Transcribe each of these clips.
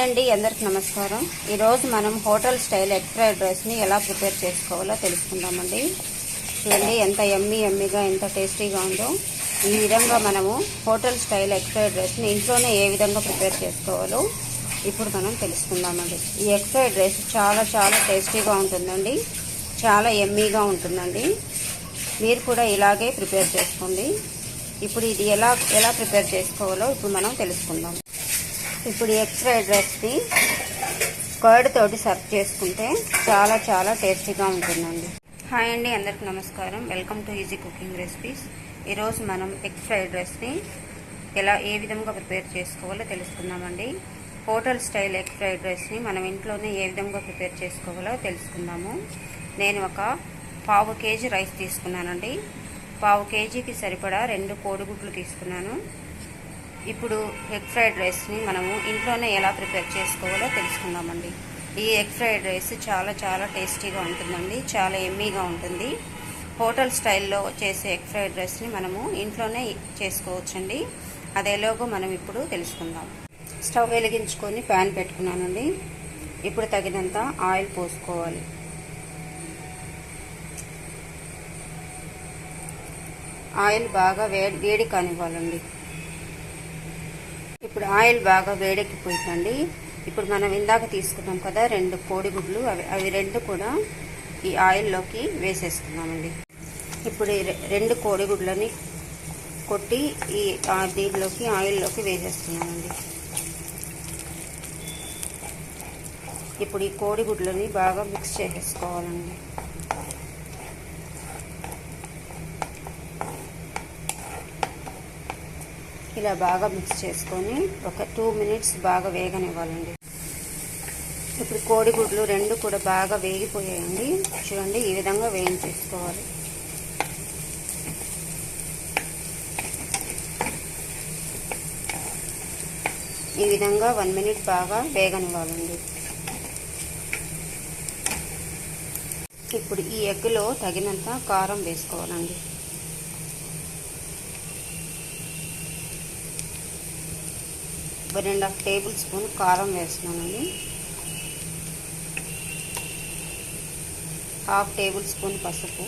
Hi అండి అందరికి నమస్కారం. ఈరోజు మనం హోటల్ స్టైల్ ఎగ్ ఫ్రైడ్ రైస్ని ఎలా ప్రిపేర్ చేసుకోవాలో తెలుసుకుందామండి. చూడండి ఎంత ఎమ్మీ ఎమ్మీగా ఎంత టేస్టీగా ఉందో. ఈ విధంగా మనము హోటల్ స్టైల్ ఎగ్ ఫ్రైడ్ రైస్ని ఇంట్లోనే ఏ విధంగా ప్రిపేర్ చేసుకోవాలో ఇప్పుడు మనం తెలుసుకుందామండి. ఈ ఎగ్ ఫ్రైడ్ రైస్ చాలా చాలా టేస్టీగా ఉంటుందండి. చాలా ఎమ్మీగా ఉంటుందండి. మీరు కూడా ఇలాగే ప్రిపేర్ చేసుకోండి. ఇప్పుడు ఇది ఎలా ఎలా ప్రిపేర్ చేసుకోవాలో ఇప్పుడు మనం తెలుసుకుందాం. ఇప్పుడు ఎగ్ ఫ్రైడ్ రైస్ని కర్డ్ తోటి సర్వ్ చేసుకుంటే చాలా చాలా టేస్టీగా ఉంటుందండి. హాయ్ అండి అందరికి నమస్కారం. Welcome to easy cooking recipes. ఈరోజు మనం ఎగ్ ఫ్రైడ్ రైస్ని ఎలా ఏ విధంగా ప్రిపేర్ చేసుకోవాలో తెలుసుకుందామండి. హోటల్ స్టైల్ ఎగ్ ఫ్రైడ్ రైస్ని మనం ఇంట్లోనే ఏ విధంగా ప్రిపేర్ చేసుకోవాలో తెలుసుకుందాము. నేను ఒక పావు కేజీ రైస్ తీసుకున్నానండి. పావు కేజీకి సరిపడా రెండు కోడిగుడ్లు తీసుకున్నాను. ఇప్పుడు ఎగ్ ఫ్రైడ్ రైస్ని మనము ఇంట్లోనే ఎలా ప్రిపేర్ చేసుకోవాలో తెలుసుకుందామండి. ఈ ఎగ్ ఫ్రైడ్ రైస్ చాలా చాలా టేస్టీగా ఉంటుందండి చాలా ఎమ్మీగా ఉంటుంది. హోటల్ స్టైల్లో చేసే ఎగ్ ఫ్రైడ్ రైస్ని మనము ఇంట్లోనే చేసుకోవచ్చండి. అదేలోగా మనం ఇప్పుడు తెలుసుకుందాం. స్టవ్ వెలిగించుకొని ప్యాన్ పెట్టుకున్నానండి. ఇప్పుడు తగినంత ఆయిల్ పోసుకోవాలి. ఆయిల్ బాగా వేడి వేడి కానివ్వాలండి. ఇప్పుడు ఆయిల్ బాగా వేడెక్కిపోయిందండి. ఇప్పుడు మనం ఇందాక తీసుకున్నాం కదా రెండు కోడిగుడ్లు. అవి అవి రెండు కూడా ఈ ఆయిల్లోకి వేసేసుకున్నామండి. ఇప్పుడు ఈ రెండు కోడిగుడ్లని కొట్టి ఈ దీనిలోకి ఆయిల్లోకి వేసేస్తున్నామండి. ఇప్పుడు ఈ కోడిగుడ్లని బాగా మిక్స్ చేసేసుకోవాలండి. ఇలా బాగా మిక్స్ చేసుకొని ఒక టూ మినిట్స్ బాగా వేగనివ్వాలండి. ఇప్పుడు కోడిగుడ్లు రెండు కూడా బాగా వేగిపోయాయండి. చూడండి ఈ విధంగా వేయించేసుకోవాలి. ఈ విధంగా వన్ మినిట్ బాగా వేగనివ్వాలండి. ఇప్పుడు ఈ ఎగ్లో తగినంత కారం వేసుకోవాలండి. ఒక రెండు హాఫ్ టేబుల్ స్పూన్ కారం వేస్తున్నానండి. హాఫ్ టేబుల్ స్పూన్ పసుపు.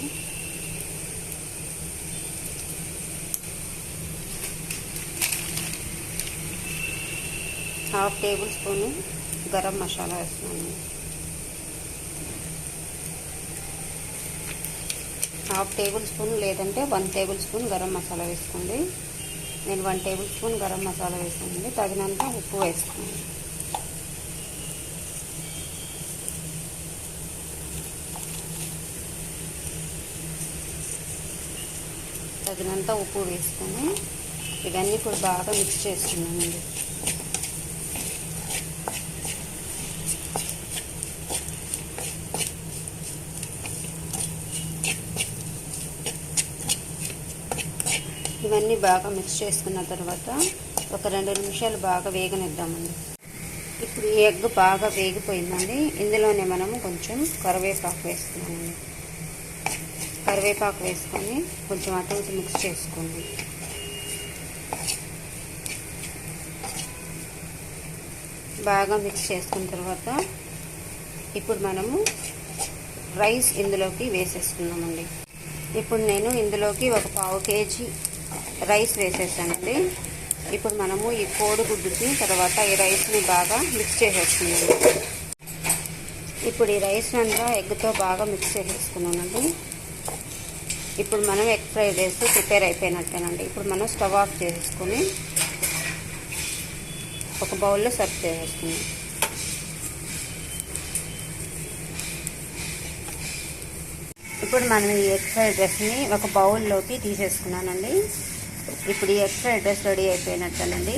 Half tablespoon garam masala వేస్తున్నాను. హాఫ్ టేబుల్ స్పూన్ లేదంటే one tablespoon garam masala వేసుకోండి. నేను one tablespoon garam masala వేసానండి. తగినంత ఉప్పు వేసుకున్నాను తగినంత ఉప్పు వేసుకొని ఇవన్నీ కూడా బాగా మిక్స్ చేసుకున్నామండి ఇవన్నీ బాగా మిక్స్ చేసుకున్న తర్వాత ఒక రెండు నిమిషాలు బాగా వేగనిద్దామండి. ఇప్పుడు ఈ ఎగ్ బాగా వేగిపోయిందండి. ఇందులోనే మనము కొంచెం కరివేపాకు వేసుకున్నామండి కరివేపాకు వేసుకొని కొంచెం అటు ఇటు మిక్స్ చేసుకోండి. బాగా మిక్స్ చేసుకున్న తర్వాత ఇప్పుడు మనము రైస్ ఇందులోకి వేసేసుకున్నామండి ఇప్పుడు నేను ఇందులోకి ఒక పావు కేజీ రైస్ వేసేసానండి ఇప్పుడు మనము ఈ కోడిగుడ్డుకి తర్వాత ఈ రైస్ని బాగా మిక్స్ చేసేసుకున్నాము ఇప్పుడు ఈ రైస్ అంతా ఎగ్తో బాగా మిక్స్ చేసేసుకున్నానండి. ఇప్పుడు మనం ఎగ్ ఫ్రైడ్ రైస్ ప్రిపేర్ అయిపోయినట్టేనండి. ఇప్పుడు మనం స్టవ్ ఆఫ్ చేసేసుకొని ఒక బౌల్లో సర్వ్ చేసేసుకున్నాం ఇప్పుడు మనం ఈ ఎగ్ ఫ్రైడ్ రైస్ని ఒక బౌల్లోకి తీసేసుకున్నానండి. ఇప్పుడు ఈ ఎక్స్ట్రా ఫ్రైడ్ రెడీ అయిపోయినట్టేనండి.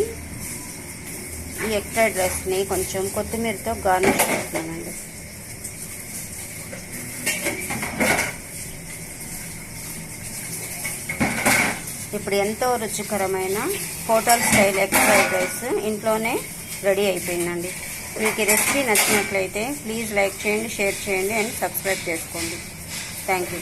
ఈ ఎక్స్ట్రా ఫ్రైడ్ కొంచెం కొత్తిమీరతో గార్నిష్ చేస్తున్నానండి. ఇప్పుడు ఎంతో రుచికరమైన hotel style egg fried rice ఇంట్లోనే రెడీ అయిపోయిందండి. మీకు ఈ రెసిపీ నచ్చినట్లయితే ప్లీజ్ లైక్ చేయండి షేర్ చేయండి అండ్ సబ్స్క్రైబ్ చేసుకోండి. Thank you.